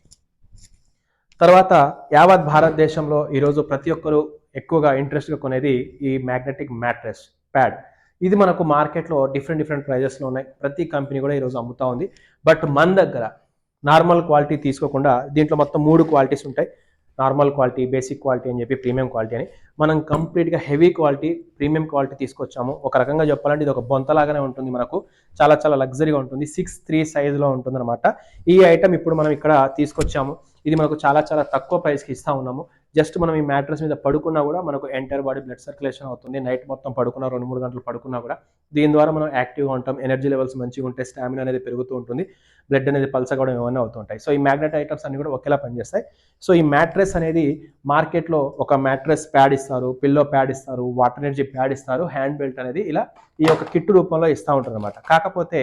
తర్వాత యావత్ భారతదేశంలో ఈరోజు ప్రతి ఒక్కరు ఎక్కువగా ఇంట్రెస్ట్గా కొనేది ఈ మ్యాగ్నెటిక్ మ్యాట్రెస్ ప్యాడ్ ఇది మనకు మార్కెట్లో డిఫరెంట్ డిఫరెంట్ ప్రైజెస్లో ఉన్నాయి. ప్రతి కంపెనీ కూడా ఈరోజు అమ్ముతా ఉంది. బట్ మన దగ్గర నార్మల్ క్వాలిటీ తీసుకోకుండా దీంట్లో మొత్తం మూడు క్వాలిటీస్ ఉంటాయి. నార్మల్ క్వాలిటీ బేసిక్ క్వాలిటీ అని చెప్పి ప్రీమియం క్వాలిటీ అని. మనం కంప్లీట్గా హెవీ క్వాలిటీ ప్రీమియం క్వాలిటీ తీసుకొచ్చాము. ఒక రకంగా చెప్పాలంటే ఇది ఒక బొంతలాగానే ఉంటుంది మనకు. చాలా చాలా లగ్జరీగా ఉంటుంది. సిక్స్ త్రీ సైజులో ఉంటుంది అనమాట ఈ ఐటమ్ ఇప్పుడు మనం ఇక్కడ తీసుకొచ్చాము. ఇది మనకు చాలా చాలా తక్కువ ప్రైస్కి ఇస్తూ ఉన్నాము. జస్ట్ మనం ఈ మ్యాట్రస్ మీద పడుకున్నా కూడా మనకు ఎంటైర్ బాడీ బ్లడ్ సర్క్యులేషన్ అవుతుంది. నైట్ మొత్తం పడుకున్నా రెండు మూడు గంటలు పడుకున్నా కూడా. దీని ద్వారా మనం యాక్టివ్గా ఉంటాం. ఎనర్జీ లెవెల్స్ మంచిగా ఉంటాయి స్టామినా అనేది పెరుగుతూ ఉంటుంది. బ్లడ్ అనేది పల్సగడం ఏమైనా అవుతుంటాయి. సో ఈ మ్యాగ్నెట్ ఐటమ్స్ అన్ని కూడా ఒకేలా పనిచేస్తాయి. సో ఈ మ్యాట్రెస్ అనేది మార్కెట్లో ఒక మ్యాట్రెస్ ప్యాడ్ ఇస్తారు పిల్లో ప్యాడ్ ఇస్తారు వాటర్ ఎనర్జీ ప్యాడ్ ఇస్తారు హ్యాండ్ బెల్ట్ అనేది ఇలా ఈ యొక్క కిట్ రూపంలో ఇస్తూ ఉంటారు అనమాట కాకపోతే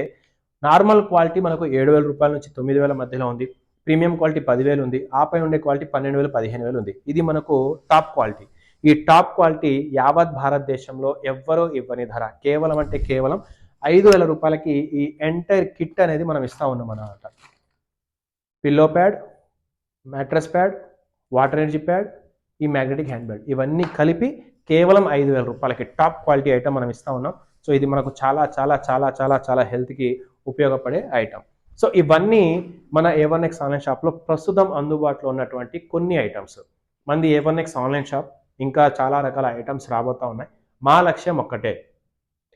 నార్మల్ క్వాలిటీ మనకు ఏడు వేల రూపాయల నుంచి తొమ్మిది వేల మధ్యలో ఉంది ప్రీమియం క్వాలిటీ పదివేలు ఉంది ఆపై ఉండే క్వాలిటీ పన్నెండు వేలు పదిహేను వేలు ఉంది. ఇది మనకు టాప్ క్వాలిటీ. ఈ టాప్ క్వాలిటీ యావత్ భారతదేశంలో ఎవ్వరూ ఇవ్వని ధర కేవలం అంటే కేవలం ఐదు వేల రూపాయలకి ఈ ఎంటైర్ కిట్ అనేది మనం ఇస్తా ఉన్నాం అన్నమాట. Pillow pad mattress pad water energy pad ఈ మ్యాగ్నెటిక్ హ్యాండ్ బ్యాగ్. ఇవన్నీ కలిపి కేవలం ఐదు వేల రూపాయలకి టాప్ క్వాలిటీ ఐటమ్ మనం ఇస్తా ఉన్నాం. సో ఇది మనకు చాలా చాలా చాలా చాలా చాలా హెల్త్కి ఉపయోగపడే ఐటమ్. సో ఇవన్నీ మన ఏ ఎక్స్ ఆన్లైన్ షాప్లో ప్రస్తుతం అందుబాటులో ఉన్నటువంటి కొన్ని ఐటమ్స్. మంది ఏ ఎక్స్ ఆన్లైన్ షాప్ ఇంకా చాలా రకాల ఐటమ్స్ రాబోతూ ఉన్నాయి. మా లక్ష్యం ఒక్కటే.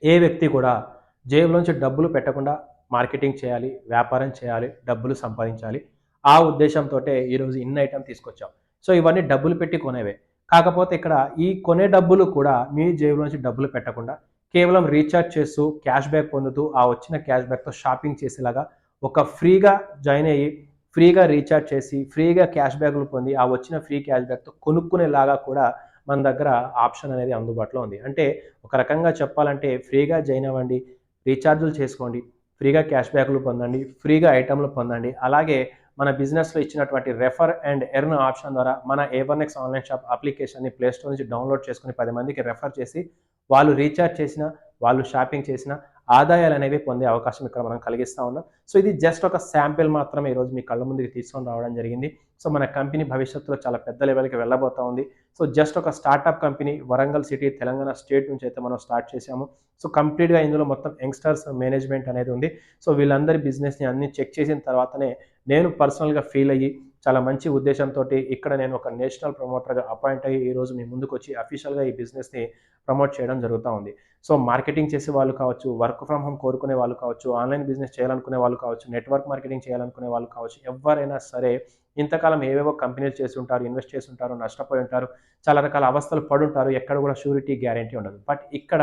ఏ వ్యక్తి కూడా జేబులోంచి డబ్బులు పెట్టకుండా మార్కెటింగ్ చేయాలి వ్యాపారం చేయాలి డబ్బులు సంపాదించాలి. ఆ ఉద్దేశంతో ఈరోజు ఇన్ని ఐటెం తీసుకొచ్చాం. సో ఇవన్నీ డబ్బులు పెట్టి కొనేవే. కాకపోతే ఇక్కడ ఈ కొనే డబ్బులు కూడా మీ జేబులోంచి డబ్బులు పెట్టకుండా కేవలం రీఛార్జ్ చేస్తూ క్యాష్ బ్యాక్ పొందుతూ ఆ వచ్చిన క్యాష్ బ్యాక్తో షాపింగ్ చేసేలాగా ఒక ఫ్రీగా జాయిన్ అయ్యి ఫ్రీగా రీఛార్జ్ చేసి ఫ్రీగా క్యాష్ బ్యాక్లు పొంది ఆ వచ్చిన ఫ్రీ క్యాష్ బ్యాక్తో కొనుక్కునేలాగా కూడా మన దగ్గర ఆప్షన్ అనేది అందుబాటులో ఉంది. అంటే ఒక రకంగా చెప్పాలంటే ఫ్రీగా జాయిన్ అవ్వండి రీఛార్జులు చేసుకోండి ఫ్రీగా క్యాష్ బ్యాక్లు పొందండి ఫ్రీగా ఐటమ్లు పొందండి. అలాగే మన బిజినెస్లో ఇచ్చినటువంటి రెఫర్ అండ్ ఎర్న్ ఆప్షన్ ద్వారా మన ఏ ఆన్లైన్ షాప్ అప్లికేషన్ని ప్లేస్టోర్ నుంచి డౌన్లోడ్ చేసుకుని పది మందికి రెఫర్ చేసి వాళ్ళు రీఛార్జ్ చేసిన వాళ్ళు షాపింగ్ చేసిన ఆదాయాలు అనేవి పొందే అవకాశం ఇక్కడ మనం కలిగిస్తూ ఉన్నాం. సో ఇది జస్ట్ ఒక శాంపిల్ మాత్రమే ఈరోజు మీ కళ్ళ ముందుకు తీసుకొని రావడం జరిగింది. సో మన కంపెనీ భవిష్యత్తులో చాలా పెద్ద లెవెల్కి వెళ్ళబోతా ఉంది. సో జస్ట్ ఒక startup company Warangal city Telangana state నుంచి అయితే మనం స్టార్ట్ చేసాము సో కంప్లీట్గా ఇందులో మొత్తం యంగ్స్టర్స్ మేనేజ్మెంట్ అనేది ఉంది. సో వీళ్ళందరి బిజినెస్ని అన్ని చెక్ చేసిన తర్వాతనే నేను పర్సనల్గా ఫీల్ అయ్యి చాలా మంచి ఉద్దేశంతో ఇక్కడ నేను ఒక నేషనల్ ప్రమోటర్గా అపాయింట్ అయ్యి ఈరోజు మీ ముందుకు వచ్చి అఫీషియల్గా ఈ బిజినెస్ని ప్రమోట్ చేయడం జరుగుతూ ఉంది. సో మార్కెటింగ్ చేసే వాళ్ళు కావచ్చు వర్క్ ఫ్రమ్ హోమ్ కోరుకునే వాళ్ళు కావచ్చు ఆన్లైన్ బిజినెస్ చేయాలనుకునే వాళ్ళు కావచ్చు నెట్వర్క్ మార్కెటింగ్ చేయాలనుకునే వాళ్ళు కావచ్చు ఎవరైనా సరే ఇంతకాలం ఏవేవో కంపెనీలు చేసి ఉంటారు ఇన్వెస్ట్ చేసి ఉంటారు నష్టపోయి ఉంటారు చాలా రకాల అవస్థలు పడుంటారు ఎక్కడ కూడా షూరిటీ గ్యారంటీ ఉండదు. బట్ ఇక్కడ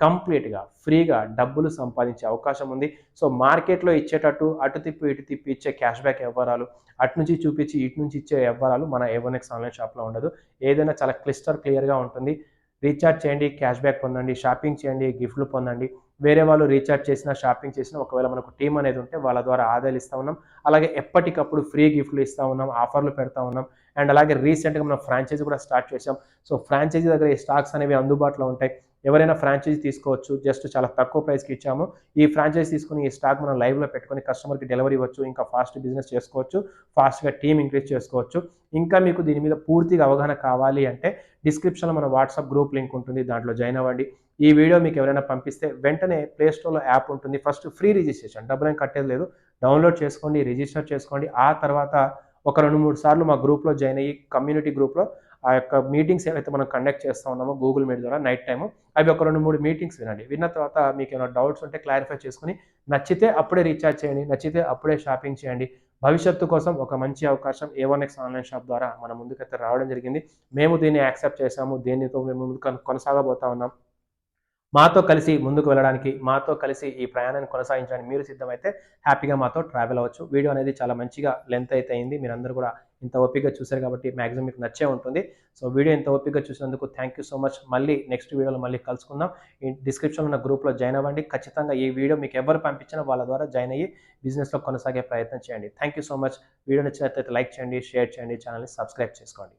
కంప్లీట్గా ఫ్రీగా డబ్బులు సంపాదించే అవకాశం ఉంది. సో మార్కెట్లో ఇచ్చేటట్టు అటు తిప్పి ఇటు తిప్పి ఇచ్చే క్యాష్ బ్యాక్ వ్యవహారాలు అటు నుంచి చూపించి ఇటు నుంచి ఇచ్చే వ్యవహారాలు మన ఏవోనెక్స్ ఆన్లైన్ షాప్లో ఉండదు. ఏదైనా చాలా క్లిస్టర్ క్లియర్గా ఉంటుంది. రీఛార్జ్ చేయండి క్యాష్ బ్యాక్ పొందండి షాపింగ్ చేయండి గిఫ్ట్లు పొందండి. వేరే వాళ్ళు రీఛార్జ్ చేసినా షాపింగ్ చేసినా ఒకవేళ మనకు టీం అనేది ఉంటే వాళ్ళ ద్వారా ఆదాయాలు ఇస్తూ ఉన్నాం. అలాగే ఎప్పటికప్పుడు ఫ్రీ గిఫ్ట్లు ఇస్తూ ఉన్నాం ఆఫర్లు పెడతా ఉన్నాం. అండ్ అలాగే రీసెంట్గా మనం ఫ్రాంచైజీ కూడా స్టార్ట్ చేసాం సో ఫ్రాంచైజీ దగ్గర ఈ స్టాక్స్ అనేవి అందుబాటులో ఉంటాయి. ఎవరైనా ఫ్రాంచైజీ తీసుకోవచ్చు జస్ట్ చాలా తక్కువ ప్రైస్కి ఇచ్చాము. ఈ ఫ్రాంచైజీ తీసుకుని ఈ స్టాక్ మనం లైవ్లో పెట్టుకొని కస్టమర్కి డెలివరీ ఇవ్వచ్చు ఇంకా ఫాస్ట్ బిజినెస్ చేసుకోవచ్చు ఫాస్ట్గా టీమ్ ఇంక్రీజ్ చేసుకోవచ్చు. ఇంకా మీకు దీని మీద పూర్తిగా అవగాహన కావాలి అంటే డిస్క్రిప్షన్లో మన వాట్సాప్ గ్రూప్ లింక్ ఉంటుంది దాంట్లో జాయిన్ అవ్వండి. ఈ వీడియో మీకు ఎవరైనా పంపిస్తే వెంటనే ప్లేస్టోర్లో యాప్ ఉంటుంది. ఫస్ట్ ఫ్రీ రిజిస్ట్రేషన్ డబ్బులు ఏం కట్టేది లేదు. డౌన్లోడ్ చేసుకోండి రిజిస్టర్ చేసుకోండి. ఆ తర్వాత ఒక రెండు మూడు సార్లు మా గ్రూప్లో జాయిన్ అయ్యి కమ్యూనిటీ గ్రూప్లో ఆ యొక్క మీటింగ్స్ ఏవైతే మనం కండక్ట్ చేస్తూ ఉన్నామో గూగుల్ మీట్ ద్వారా నైట్ టైము అవి ఒక రెండు మూడు మీటింగ్స్ వినండి. విన్న తర్వాత మీకు ఏమైనా డౌట్స్ ఉంటే క్లారిఫై చేసుకుని నచ్చితే అప్పుడే రీఛార్జ్ చేయండి నచ్చితే అప్పుడే షాపింగ్ చేయండి. భవిష్యత్తు కోసం ఒక మంచి అవకాశం A one X online shop ద్వారా మన ముందుకైతే రావడం జరిగింది. మేము దీన్ని యాక్సెప్ట్ చేసాము దీనితో మేము ముందుకు కొనసాగబోతా ఉన్నాం. మాతో కలిసి ముందుకు వెళ్ళడానికి మాతో కలిసి ఈ ప్రయాణాన్ని కొనసాగించడానికి మీరు సిద్ధమైతే హ్యాపీగా మాతో ట్రావెల్ అవ్వచ్చు. వీడియో అనేది చాలా మంచిగా లెంత్ అయితే అయింది. మీరందరూ కూడా ఇంత ఓపికగా చూశారు కాబట్టి మ్యాక్సిమం మీకు నచ్చే ఉంటుంది. సో వీడియో ఇంత ఓపికగా చూసినందుకు థ్యాంక్ యూ సో మచ్ మళ్ళీ నెక్స్ట్ వీడియోలో మళ్ళీ కలుసుకుందాం. ఈ డిస్క్రిప్షన్ ఉన్న గ్రూప్లో జాయిన్ అవ్వండి. ఖచ్చితంగా ఈ వీడియో మీకు ఎవరు పంపించినా వాళ్ళ ద్వారా జాయిన్ అయ్యి బిజినెస్లో కొనసాగే ప్రయత్నం చేయండి. Thank you so much video నచ్చినట్లయితే లైక్ చేయండి షేర్ చేయండి ఛానల్ని సబ్స్క్రైబ్ చేసుకోండి.